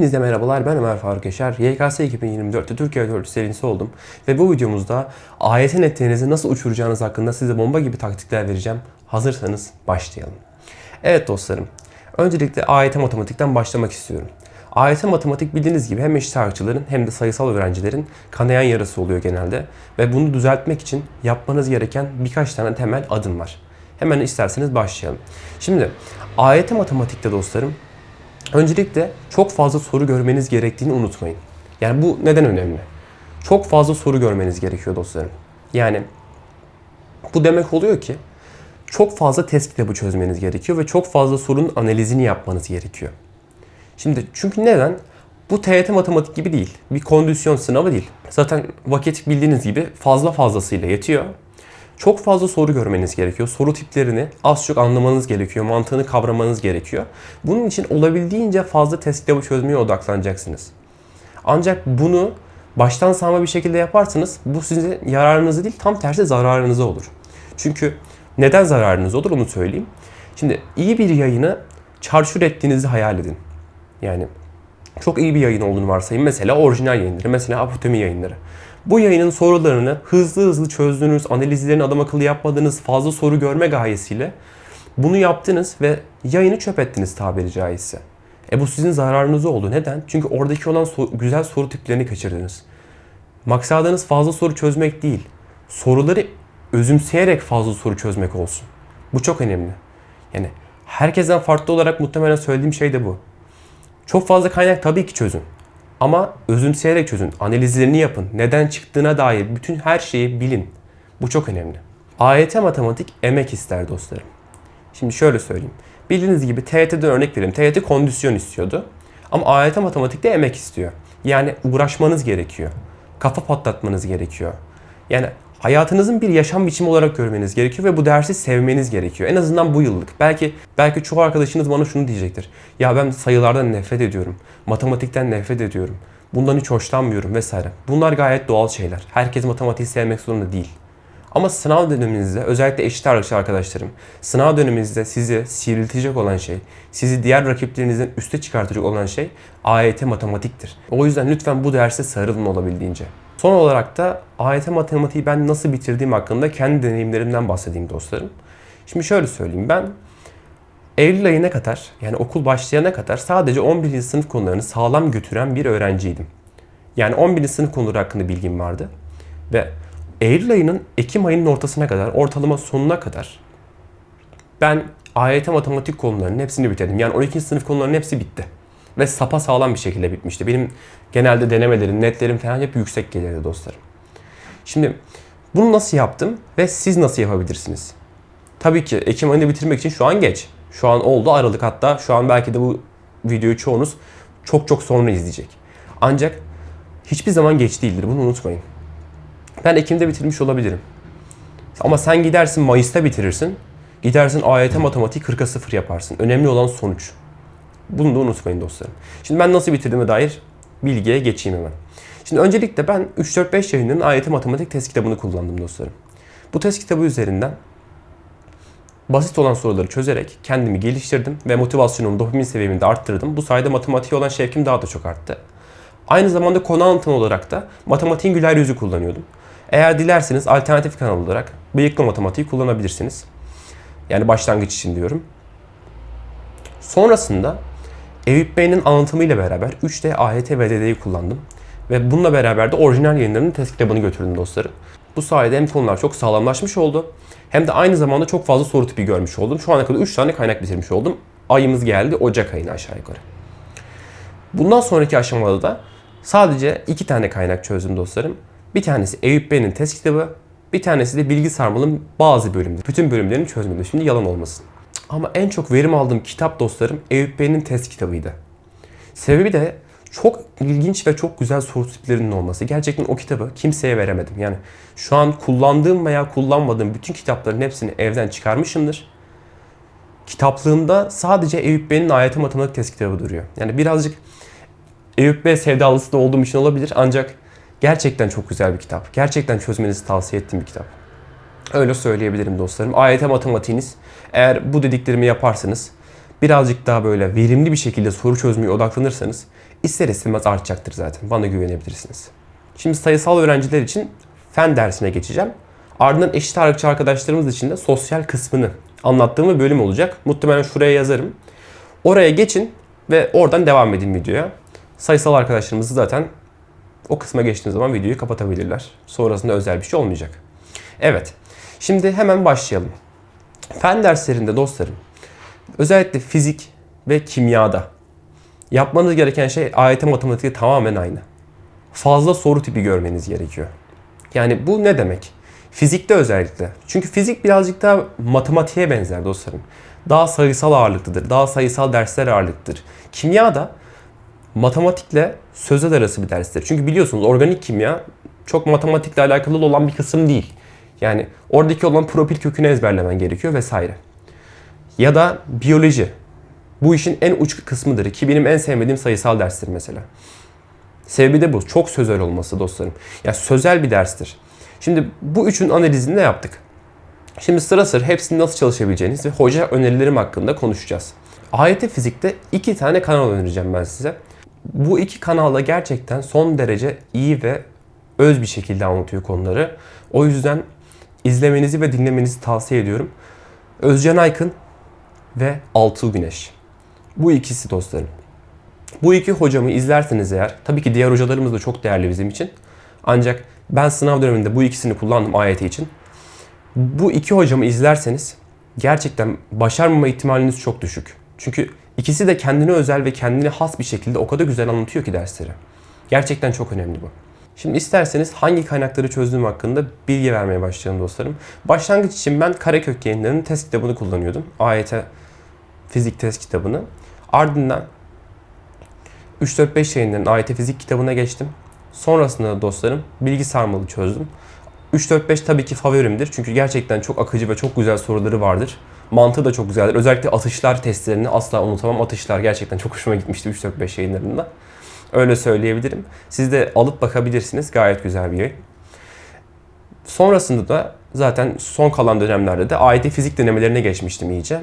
Hepinize merhabalar ben Ömer Faruk Yaşar. YKS 2024'te Türkiye 4 serisi oldum. Ve bu videomuzda AYT netlerinizi nasıl uçuracağınız hakkında size bomba gibi taktikler vereceğim. Hazırsanız başlayalım. Evet dostlarım. Öncelikle AYT matematikten başlamak istiyorum. AYT matematik bildiğiniz gibi hem eşit ağırlıkçıların hem de sayısal öğrencilerin kanayan yarası oluyor genelde. Ve bunu düzeltmek için yapmanız gereken birkaç tane temel adım var. Hemen isterseniz başlayalım. Şimdi AYT matematikte dostlarım Öncelikle çok fazla soru görmeniz gerektiğini unutmayın. Yani bu neden önemli? Çok fazla soru görmeniz gerekiyor dostlarım. Yani bu demek oluyor ki çok fazla test kitabı çözmeniz gerekiyor ve çok fazla sorunun analizini yapmanız gerekiyor. Şimdi çünkü neden? Bu TYT matematik gibi değil. Bir kondisyon sınavı değil. Zaten vakit bildiğiniz gibi fazla fazlasıyla yetiyor. Çok fazla soru görmeniz gerekiyor. Soru tiplerini az çok anlamanız gerekiyor. Mantığını kavramanız gerekiyor. Bunun için olabildiğince fazla test kitabı çözmeye odaklanacaksınız. Ancak bunu baştan sağma bir şekilde yaparsanız bu sizin yararınızı değil tam tersi zararınıza olur. Çünkü neden zararınız olur onu söyleyeyim. Şimdi iyi bir yayını çarşur ettiğinizi hayal edin. Yani çok iyi bir yayın olduğunu varsayın. Mesela orijinal yayınları, mesela apotemi yayınları. Bu yayının sorularını hızlı hızlı çözdüğünüz, analizlerini adam akıllı yapmadığınız, fazla soru görme gayesiyle bunu yaptınız ve yayını çöp ettiniz tabiri caizse. E bu sizin zararınız oldu. Neden? Çünkü oradaki olan so- güzel soru tiplerini kaçırdınız. Maksadınız fazla soru çözmek değil. Soruları özümseyerek fazla soru çözmek olsun. Bu çok önemli. Yani herkesten farklı olarak muhtemelen söylediğim şey de bu. Çok fazla kaynak tabii ki çözün. Ama özümseyerek çözün. Analizlerini yapın. Neden çıktığına dair bütün her şeyi bilin. Bu çok önemli. AYT matematik emek ister dostlarım. Şimdi şöyle söyleyeyim. Bildiğiniz gibi TYT'den örnek vereyim. TYT kondisyon istiyordu. Ama AYT matematikte emek istiyor. Yani uğraşmanız gerekiyor. Kafa patlatmanız gerekiyor. Yani hayatınızın bir yaşam biçimi olarak görmeniz gerekiyor ve bu dersi sevmeniz gerekiyor. En azından bu yıllık. Belki belki çoğu arkadaşınız bana şunu diyecektir. Ya ben sayılardan nefret ediyorum. Matematikten nefret ediyorum. Bundan hiç hoşlanmıyorum vesaire. Bunlar gayet doğal şeyler. Herkes matematiği sevmek zorunda değil. Ama sınav döneminizde özellikle eşit ağırlıkçı arkadaşlarım, sınav döneminizde sizi sivriltecek olan şey, sizi diğer rakiplerinizden üste çıkartacak olan şey AYT matematiktir. O yüzden lütfen bu derse sarılın olabildiğince. Son olarak da AYT matematiği ben nasıl bitirdiğim hakkında kendi deneyimlerimden bahsedeyim dostlarım. Şimdi şöyle söyleyeyim ben Eylül ayına kadar yani okul başlayana kadar sadece 11. sınıf konularını sağlam götüren bir öğrenciydim. Yani 11. sınıf konuları hakkında bilgim vardı. Ve Eylül ayının Ekim ayının ortasına kadar, ortalama sonuna kadar ben AYT matematik konularının hepsini bitirdim. Yani 12. sınıf konularının hepsi bitti. Ve sapa sağlam bir şekilde bitmişti. Benim genelde denemelerim, netlerim falan hep yüksek gelirdi dostlarım. Şimdi bunu nasıl yaptım ve siz nasıl yapabilirsiniz? Tabii ki Ekim ayını bitirmek için şu an geç. Şu an oldu Aralık hatta şu an belki de bu videoyu çoğunuz çok çok sonra izleyecek. Ancak hiçbir zaman geç değildir bunu unutmayın. Ben Ekim'de bitirmiş olabilirim. Ama sen gidersin Mayıs'ta bitirirsin. Gidersin AYT matematik 40'a 0 yaparsın. Önemli olan sonuç. Bunu da unutmayın dostlarım. Şimdi ben nasıl bitirdiğime dair bilgiye geçeyim hemen. Şimdi öncelikle ben 3-4-5 yayınlarının AYT matematik test kitabını kullandım dostlarım. Bu test kitabı üzerinden basit olan soruları çözerek kendimi geliştirdim ve motivasyonumu, dopamin seviyemi de arttırdım. Bu sayede matematiğe olan şevkim daha da çok arttı. Aynı zamanda konu anlatım olarak da matematiğin güler yüzü kullanıyordum. Eğer dilerseniz alternatif kanal olarak bıyıklı matematiği kullanabilirsiniz. Yani başlangıç için diyorum. Sonrasında Eyüp Bey'in anlatımıyla beraber 3D AYT ve DD'yi kullandım. Ve bununla beraber de orijinal yayınlarının test kitabını götürdüm dostlarım. Bu sayede hem konular çok sağlamlaşmış oldu hem de aynı zamanda çok fazla soru tipi görmüş oldum. Şu ana kadar 3 tane kaynak bitirmiş oldum. Ayımız geldi Ocak ayına aşağı yukarı. Bundan sonraki aşamada da sadece iki tane kaynak çözdüm dostlarım. Bir tanesi Eyüp Bey'in test kitabı, bir tanesi de Bilgi Sarmal'ın bazı bölümleri. Bütün bölümlerini çözmedim. Şimdi yalan olmasın. Ama en çok verim aldığım kitap dostlarım Eyüp Bey'in test kitabıydı. Sebebi de çok ilginç ve çok güzel soru tiplerinin olması. Gerçekten o kitabı kimseye veremedim. Yani şu an kullandığım veya kullanmadığım bütün kitapların hepsini evden çıkarmışımdır. Kitaplığımda sadece Eyüp Bey'in AYT matematik test kitabı duruyor. Yani birazcık Eyüp Bey sevdalısı da olduğum için olabilir ancak gerçekten çok güzel bir kitap. Gerçekten çözmenizi tavsiye ettiğim bir kitap. Öyle söyleyebilirim dostlarım. AYT matematiğiniz eğer bu dediklerimi yaparsanız birazcık daha böyle verimli bir şekilde soru çözmeye odaklanırsanız ister istemez artacaktır zaten. Bana güvenebilirsiniz. Şimdi sayısal öğrenciler için fen dersine geçeceğim. Ardından eşit ağırlıkçı arkadaşlarımız için de sosyal kısmını anlattığım bir bölüm olacak. Muhtemelen şuraya yazarım. Oraya geçin ve oradan devam edin videoya. Sayısal arkadaşlarımız zaten o kısma geçtiğiniz zaman videoyu kapatabilirler. Sonrasında özel bir şey olmayacak. Evet. Şimdi hemen başlayalım. Fen derslerinde dostlarım özellikle fizik ve kimyada yapmanız gereken şey AYT matematiği tamamen aynı. Fazla soru tipi görmeniz gerekiyor. Yani bu ne demek? Fizikte özellikle. Çünkü fizik birazcık daha matematiğe benzer dostlarım. Daha sayısal ağırlıklıdır. Daha sayısal dersler ağırlıklıdır. Kimya da matematikle sözel arası bir derstir. Çünkü biliyorsunuz organik kimya çok matematikle alakalı olan bir kısım değil. Yani oradaki olan propil kökünü ezberlemen gerekiyor vesaire. Ya da biyoloji. Bu işin en uç kısmıdır ki benim en sevmediğim sayısal derstir mesela. Sebebi de bu. Çok sözel olması dostlarım. Yani sözel bir derstir. Şimdi bu üçün analizini de yaptık. Şimdi sıra sıra hepsini nasıl çalışabileceğiniz ve hoca önerilerim hakkında konuşacağız. AYT Fizik'te iki tane kanal önereceğim ben size. Bu iki kanalda gerçekten son derece iyi ve öz bir şekilde anlatıyor konuları. O yüzden izlemenizi ve dinlemenizi tavsiye ediyorum. Özcan Aykın ve Altuğ Güneş. Bu ikisi dostlarım. Bu iki hocamı izlerseniz eğer, tabii ki diğer hocalarımız da çok değerli bizim için. Ancak ben sınav döneminde bu ikisini kullandım AYT için. Bu iki hocamı izlerseniz gerçekten başarmama ihtimaliniz çok düşük. Çünkü ikisi de kendine özel ve kendine has bir şekilde o kadar güzel anlatıyor ki dersleri. Gerçekten çok önemli bu. Şimdi isterseniz hangi kaynakları çözdüğüm hakkında bilgi vermeye başlayalım dostlarım. Başlangıç için ben Karakök yayınlarının test kitabını kullanıyordum. AYT fizik test kitabını. Ardından 3-4-5 yayınlarının AYT fizik kitabına geçtim. Sonrasında da dostlarım bilgi sarmalı çözdüm. 3-4-5 tabii ki favorimdir. Çünkü gerçekten çok akıcı ve çok güzel soruları vardır. Mantığı da çok güzeldir. Özellikle atışlar testlerini asla unutamam. Atışlar gerçekten çok hoşuma gitmişti 3-4-5 yayınlarında. Öyle söyleyebilirim. Siz de alıp bakabilirsiniz. Gayet güzel bir yayın. Sonrasında da zaten son kalan dönemlerde de AYT fizik denemelerine geçmiştim iyice.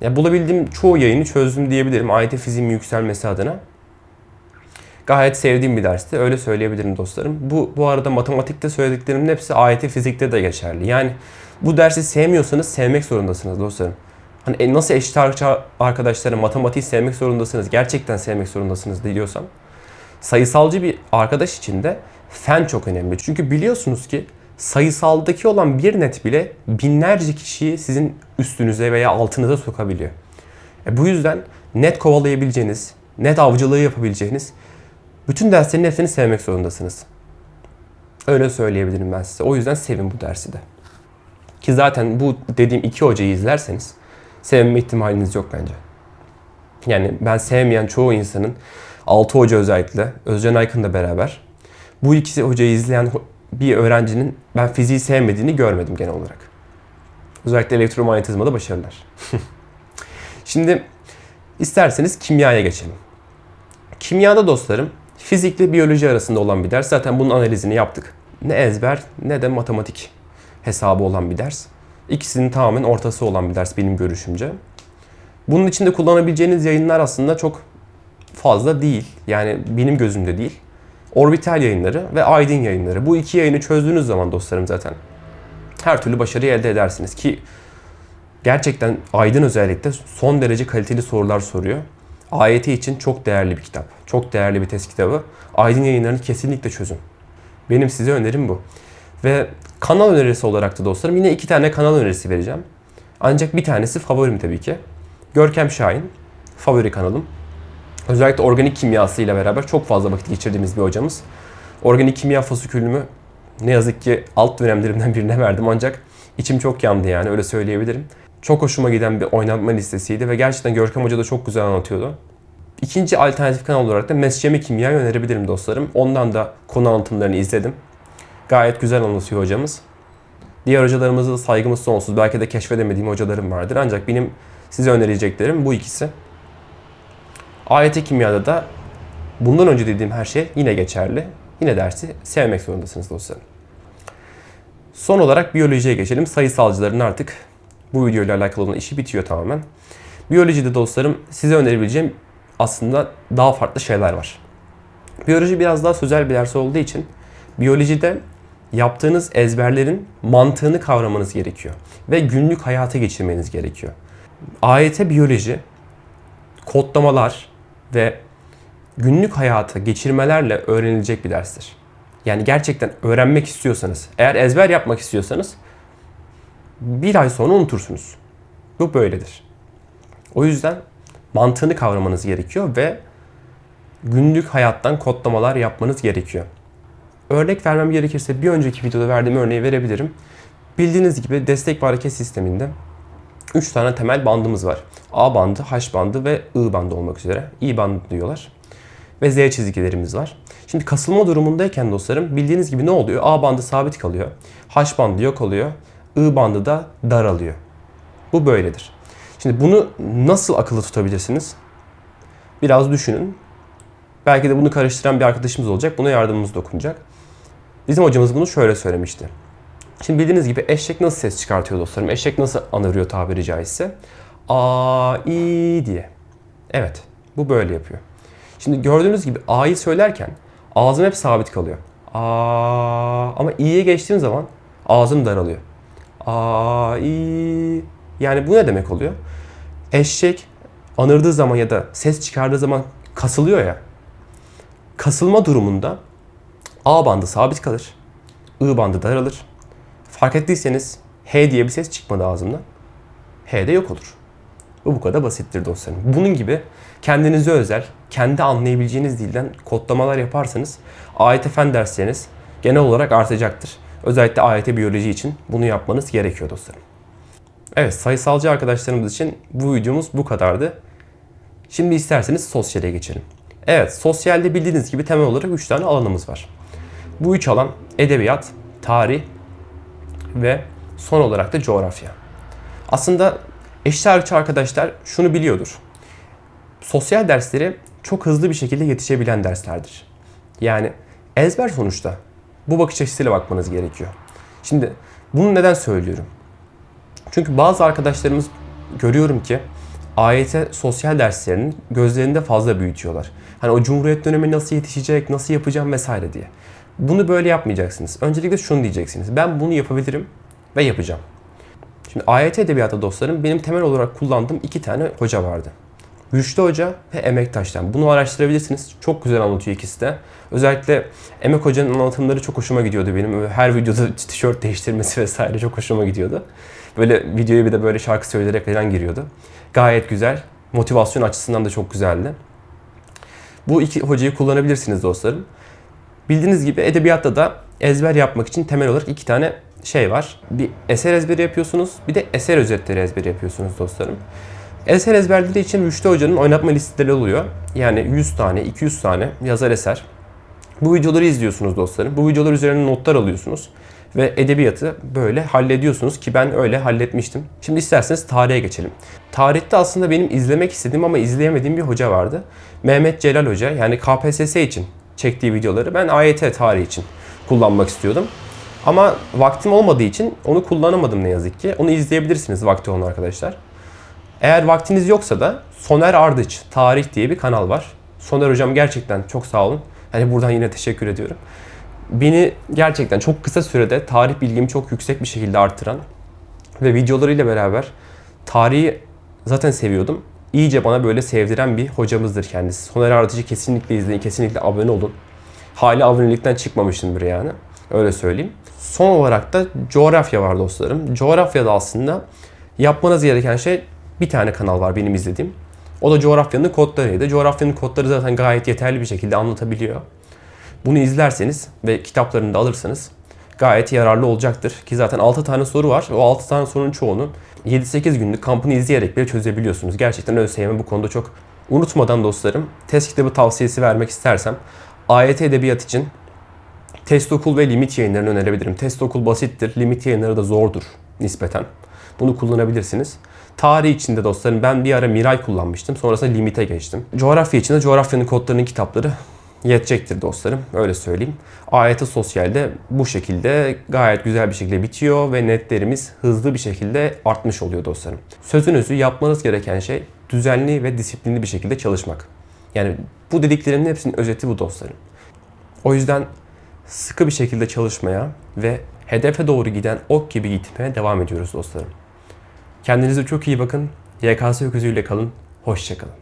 Ya bulabildiğim çoğu yayını çözdüm diyebilirim AYT fiziğin yükselmesi adına. Gayet sevdiğim bir dersti. Öyle söyleyebilirim dostlarım. Bu, bu arada matematikte söylediklerimin hepsi AYT fizikte de geçerli. Yani bu dersi sevmiyorsanız sevmek zorundasınız dostlarım. Hani e, nasıl eşit arkadaşlara matematiği sevmek zorundasınız, gerçekten sevmek zorundasınız diyorsam sayısalcı bir arkadaş için de fen çok önemli. Çünkü biliyorsunuz ki sayısaldaki olan bir net bile binlerce kişiyi sizin üstünüze veya altınıza sokabiliyor. E bu yüzden net kovalayabileceğiniz, net avcılığı yapabileceğiniz bütün derslerin hepsini sevmek zorundasınız. Öyle söyleyebilirim ben size. O yüzden sevin bu dersi de. Ki zaten bu dediğim iki hocayı izlerseniz sevme ihtimaliniz yok bence. Yani ben sevmeyen çoğu insanın Altı hoca özellikle Özcan Aykın'la beraber bu ikisi hocayı izleyen bir öğrencinin ben fiziği sevmediğini görmedim genel olarak. Özellikle elektromanyetizmada başarılar. Şimdi isterseniz kimyaya geçelim. Kimyada dostlarım fizikle biyoloji arasında olan bir ders. Zaten bunun analizini yaptık. Ne ezber ne de matematik hesabı olan bir ders. İkisinin tamamen ortası olan bir ders benim görüşümce. Bunun içinde kullanabileceğiniz yayınlar aslında çok fazla değil. Yani benim gözümde değil. Orbital yayınları ve Aydın yayınları. Bu iki yayını çözdüğünüz zaman dostlarım zaten her türlü başarıyı elde edersiniz ki gerçekten Aydın özellikle son derece kaliteli sorular soruyor. AYT için çok değerli bir kitap. Çok değerli bir test kitabı. Aydın yayınlarını kesinlikle çözün. Benim size önerim bu. Ve kanal önerisi olarak da dostlarım yine iki tane kanal önerisi vereceğim. Ancak bir tanesi favorim tabii ki. Görkem Şahin. Favori kanalım. Özellikle organik kimyası ile beraber çok fazla vakit geçirdiğimiz bir hocamız. Organik kimya fasikülümü ne yazık ki alt dönemlerimden birine verdim ancak içim çok yandı yani öyle söyleyebilirim. Çok hoşuma giden bir oynatma listesiydi ve gerçekten Görkem Hoca da çok güzel anlatıyordu. İkinci alternatif kanal olarak da Mescemi Kimya'yı önerebilirim dostlarım. Ondan da konu anlatımlarını izledim. Gayet güzel anlatıyor hocamız. Diğer hocalarımıza da saygımız sonsuz. Belki de keşfedemediğim hocalarım vardır. Ancak benim size önereceklerim bu ikisi. AYT kimyada da bundan önce dediğim her şey yine geçerli. Yine dersi sevmek zorundasınız dostlarım. Son olarak biyolojiye geçelim. Sayısalcıların artık bu videoyla alakalı olan işi bitiyor tamamen. Biyolojide dostlarım size önerebileceğim aslında daha farklı şeyler var. Biyoloji biraz daha sözel bir ders olduğu için biyolojide yaptığınız ezberlerin mantığını kavramanız gerekiyor ve günlük hayata geçirmeniz gerekiyor. AYT biyoloji kodlamalar ve günlük hayata geçirmelerle öğrenilecek bir derstir. Yani gerçekten öğrenmek istiyorsanız, eğer ezber yapmak istiyorsanız bir ay sonra unutursunuz. Bu böyledir. O yüzden mantığını kavramanız gerekiyor ve günlük hayattan kodlamalar yapmanız gerekiyor. Örnek vermem gerekirse bir önceki videoda verdiğim örneği verebilirim. Bildiğiniz gibi destek ve hareket sisteminde 3 tane temel bandımız var. A bandı, H bandı ve I bandı olmak üzere. I bandı diyorlar. Ve Z çizgilerimiz var. Şimdi kasılma durumundayken dostlarım bildiğiniz gibi ne oluyor? A bandı sabit kalıyor. H bandı yok oluyor. I bandı da daralıyor. Bu böyledir. Şimdi bunu nasıl akıllı tutabilirsiniz? Biraz düşünün. Belki de bunu karıştıran bir arkadaşımız olacak. Buna yardımımız dokunacak. Bizim hocamız bunu şöyle söylemişti. Şimdi bildiğiniz gibi eşek nasıl ses çıkartıyor dostlarım? Eşek nasıl anırıyor tabiri caizse? A, i diye. Evet, bu böyle yapıyor. Şimdi gördüğünüz gibi a'yı söylerken ağzım hep sabit kalıyor. A ama i'ye geçtiğim zaman ağzım daralıyor. A, i. Yani bu ne demek oluyor? Eşek anırdığı zaman ya da ses çıkardığı zaman kasılıyor ya. Kasılma durumunda A bandı sabit kalır. I bandı daralır. Fark ettiyseniz H diye bir ses çıkmadı ağzımdan. H de yok olur. Bu bu kadar basittir dostlarım. Bunun gibi kendinize özel, kendi anlayabileceğiniz dilden kodlamalar yaparsanız AYT fen dersleriniz genel olarak artacaktır. Özellikle AYT biyoloji için bunu yapmanız gerekiyor dostlarım. Evet sayısalcı arkadaşlarımız için bu videomuz bu kadardı. Şimdi isterseniz sosyale geçelim. Evet sosyalde bildiğiniz gibi temel olarak 3 tane alanımız var. Bu üç alan edebiyat, tarih ve son olarak da coğrafya. Aslında eşit arkadaşlar şunu biliyordur. Sosyal dersleri çok hızlı bir şekilde yetişebilen derslerdir. Yani ezber sonuçta. Bu bakış açısıyla bakmanız gerekiyor. Şimdi bunu neden söylüyorum? Çünkü bazı arkadaşlarımız görüyorum ki AYT sosyal derslerinin gözlerinde fazla büyütüyorlar. Hani o Cumhuriyet dönemi nasıl yetişecek, nasıl yapacağım vesaire diye. Bunu böyle yapmayacaksınız. Öncelikle şunu diyeceksiniz. Ben bunu yapabilirim ve yapacağım. Şimdi AYT edebiyatı dostlarım benim temel olarak kullandığım iki tane hoca vardı. Rüştü Hoca ve Emek Taş'tan. Bunu araştırabilirsiniz. Çok güzel anlatıyor ikisi de. Özellikle Emek Hoca'nın anlatımları çok hoşuma gidiyordu benim. Her videoda tişört değiştirmesi vesaire çok hoşuma gidiyordu. Böyle videoya bir de böyle şarkı söyleyerek falan giriyordu. Gayet güzel. Motivasyon açısından da çok güzeldi. Bu iki hocayı kullanabilirsiniz dostlarım. Bildiğiniz gibi edebiyatta da ezber yapmak için temel olarak iki tane şey var. Bir eser ezberi yapıyorsunuz, bir de eser özetleri ezberi yapıyorsunuz dostlarım. Eser ezberleri için Rüştü Hoca'nın oynatma listeleri oluyor. Yani 100 tane, 200 tane yazar eser. Bu videoları izliyorsunuz dostlarım. Bu videolar üzerine notlar alıyorsunuz. Ve edebiyatı böyle hallediyorsunuz ki ben öyle halletmiştim. Şimdi isterseniz tarihe geçelim. Tarihte aslında benim izlemek istediğim ama izleyemediğim bir hoca vardı. Mehmet Celal Hoca yani KPSS için çektiği videoları ben AYT tarihi için kullanmak istiyordum. Ama vaktim olmadığı için onu kullanamadım ne yazık ki. Onu izleyebilirsiniz vakti olan arkadaşlar. Eğer vaktiniz yoksa da Soner Ardıç Tarih diye bir kanal var. Soner hocam gerçekten çok sağ olun. Hani buradan yine teşekkür ediyorum. Beni gerçekten çok kısa sürede tarih bilgimi çok yüksek bir şekilde artıran ve videolarıyla beraber tarihi zaten seviyordum. İyice bana böyle sevdiren bir hocamızdır kendisi. Soner Ardıç'ı kesinlikle izleyin, kesinlikle abone olun. Hali abonelikten çıkmamışımdır yani. Öyle söyleyeyim. Son olarak da coğrafya var dostlarım. Coğrafyada aslında yapmanız gereken şey bir tane kanal var benim izlediğim. O da coğrafyanın kodlarıydı. Coğrafyanın kodları zaten gayet yeterli bir şekilde anlatabiliyor. Bunu izlerseniz ve kitaplarını da alırsanız gayet yararlı olacaktır. Ki zaten 6 tane soru var. O 6 tane sorunun çoğunu 7-8 günlük kampını izleyerek bile çözebiliyorsunuz. Gerçekten ÖSYM bu konuda çok unutmadan dostlarım test kitabı tavsiyesi vermek istersem AYT Edebiyat için Test Okul ve Limit yayınlarını önerebilirim. Test Okul basittir, Limit yayınları da zordur nispeten. Bunu kullanabilirsiniz. Tarih içinde dostlarım ben bir ara Miray kullanmıştım. Sonrasında Limit'e geçtim. Coğrafya içinde coğrafyanın kodlarının kitapları yetecektir dostlarım. Öyle söyleyeyim. AYT Sosyal'de bu şekilde gayet güzel bir şekilde bitiyor ve netlerimiz hızlı bir şekilde artmış oluyor dostlarım. Sözünüzü yapmanız gereken şey düzenli ve disiplinli bir şekilde çalışmak. Yani bu dediklerimin hepsinin özeti bu dostlarım. O yüzden sıkı bir şekilde çalışmaya ve hedefe doğru giden ok gibi gitmeye devam ediyoruz dostlarım. Kendinize çok iyi bakın. YKS öküzüyle kalın. Hoşçakalın.